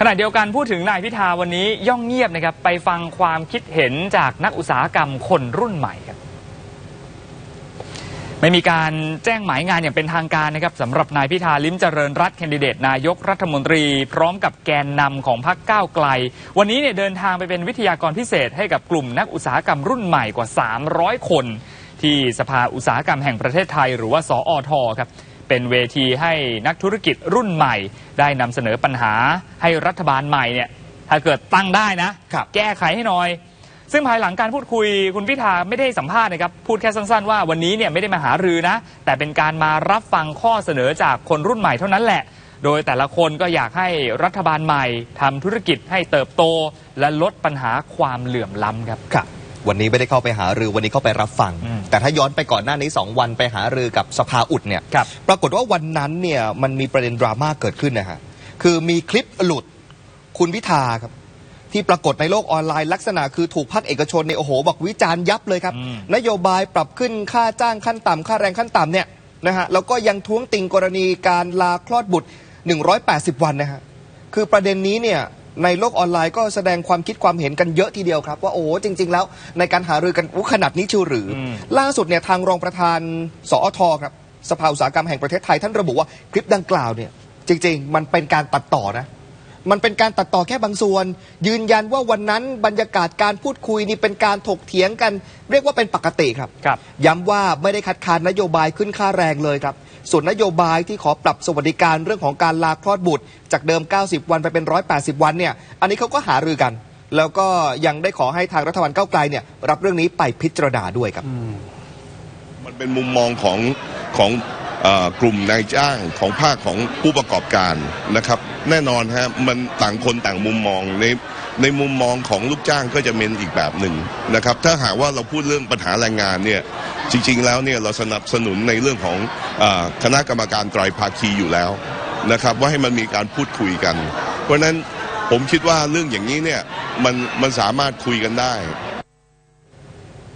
ขณะเดียวกันพูดถึงนายพิธาวันนี้ย่องเงียบนะครับไปฟังความคิดเห็นจากนักอุตสาหกรรมคนรุ่นใหม่ครับไม่มีการแจ้งหมายงานอย่างเป็นทางการนะครับสำหรับนายพิธาลิ้มเจริญรัตน์แคนดิเดตนายกรัฐมนตรี พร้อมกับแกนนำของพรรคก้าวไกล วันนี้เนี่ยเดินทางไปเป็นวิทยากรพิเศษให้กับกลุ่มนักอุตสาหกรรมรุ่นใหม่กว่า 300 คน ที่สภาอุตสาหกรรมแห่งประเทศไทย หรือว่าสอทครับ เป็นเวทีให้นักธุรกิจรุ่นใหม่ ได้นำเสนอปัญหาให้รัฐบาลใหม่เนี่ยถ้าเกิดตั้งได้นะครับแก้ไขให้หน่อย ซึ่งภายหลังการพูดคุยคุณพิธาไม่ได้สัมภาษณ์นะครับ พูดแค่สั้นๆว่าวันนี้เนี่ยไม่ได้มาหารือนะ แต่เป็นการมารับฟังข้อเสนอจากคนรุ่นใหม่เท่านั้นแหละ โดยแต่ละคนก็อยากให้รัฐบาลใหม่ทำธุรกิจให้เติบโต และลดปัญหาความเหลื่อมล้ำครับครับวันนี้ไม่ได้เข้าไปหารือวันนี้เข้าไปรับฟังอืม แต่ถ้าย้อนไปก่อนหน้านี้ 2 วันไปหารือกับสภาอุดเนี่ยครับ ปรากฏว่าวันนั้นเนี่ยมันมีประเด็นดราม่าเกิดขึ้นนะฮะคือมีคลิปหลุดคุณพิธาครับ ที่ปรากฏในโลกออนไลน์ลักษณะคือถูกภาคเอกชนเนี่ยโอ้โหบอกวิจารณ์ยับเลยครับ อืม นโยบายปรับขึ้นค่าจ้างขั้นต่ำค่าแรงขั้นต่ำเนี่ยนะฮะแล้วก็ยังท้วงติงกรณีการลาคลอดบุตร 180 วันนะฮะคือประเด็นนี้เนี่ย ในโลกออนไลน์ก็แสดงความคิดความเห็นกันเยอะทีเดียวครับว่าโอ้จริง ๆ แล้วในการหารือกันอู้ขนาดนี้ชิวหรืออมล่าสุดเนี่ยทางรองประธานสอทครับสภาอุตสาหกรรมแห่งประเทศไทยท่านระบุว่าคลิปดังกล่าวเนี่ยจริง ๆ มันเป็นการตัดต่อนะ มันเป็นการตัดต่อแค่บางส่วน ยืนยันว่าวันนั้นบรรยากาศการพูดคุยนี่เป็นการถกเถียงกัน เรียกว่าเป็นปกติครับ ครับ ย้ำว่าไม่ได้คัดค้านนโยบายขึ้นค่าแรงเลยครับ ส่วนนโยบายที่ขอปรับสวัสดิการเรื่องของการลาคลอดบุตร จากเดิม 90 วันไปเป็น 180 วันเนี่ยอันนี้เขาก็หารือกัน แล้วก็ยังได้ขอให้ทางรัฐบาลก้าวไกลเนี่ยรับเรื่องนี้ไปพิจารณาด้วยครับ มันเป็นมุมมองของของ กลุ่มนายจ้างของภาคของผู้ประกอบการนะครับ แน่นอนฮะมันต่างคนต่างมุมมองในในมุมมองของลูกจ้างก็จะเป็นอีกแบบหนึ่งนะครับ ถ้าหากว่าเราพูดเรื่องปัญหาแรงงานเนี่ยจริง ๆ แล้วเนี่ยเราสนับสนุนในเรื่องของอคณะกรรมการไตรภาคีอยู่แล้วนะครับ ว่าให้มันมีการพูดคุยกัน เพราะฉะนั้นผมคิดว่าเรื่องอย่างนี้เนี่ยมันมันสามารถคุยกันได้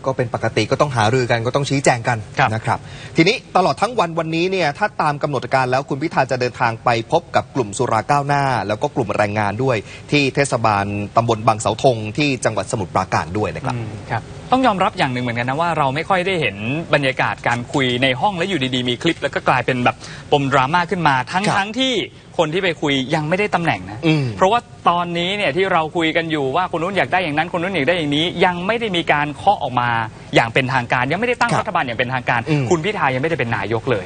ก็เป็นปกติก็ต้องหารือกันก็ต้องชี้แจงกันครับ นะครับ ทีนี้ตลอดทั้งวันวันนี้เนี่ยถ้าตามกำหนดการแล้วคุณพิธาจะเดินทางไปพบกับกลุ่มสุราก้าวหน้า แล้วก็กลุ่มแรงงานด้วย ที่เทศบาลตำบลบางเสาธงที่จังหวัดสมุทรปราการด้วยนะครับ อืมครับต้องยอมรับอย่างหนึ่งเหมือนกันนะว่าเราไม่ค่อยได้เห็นบรรยากาศการคุยในห้องแล้วอยู่ดีๆมีคลิป แล้วก็กลายเป็นแบบปมดราม่าขึ้นมาทั้งครับทั้งที่คนที่ไปคุยยังไม่ได้ตำแหน่งนะอืม เพราะว่า ตอนนี้เนี่ยที่เราคุยกันอยู่ว่าคนนู้นอยากได้อย่างนั้นคนนู้นอยากได้อย่างนี้ ยังไม่ได้มีการเคาะออกมาอย่างเป็นทางการ ยังไม่ได้ตั้งครับรัฐบาลอย่างเป็นทางการอืมคุณพิธายังไม่ได้เป็นนายกเลย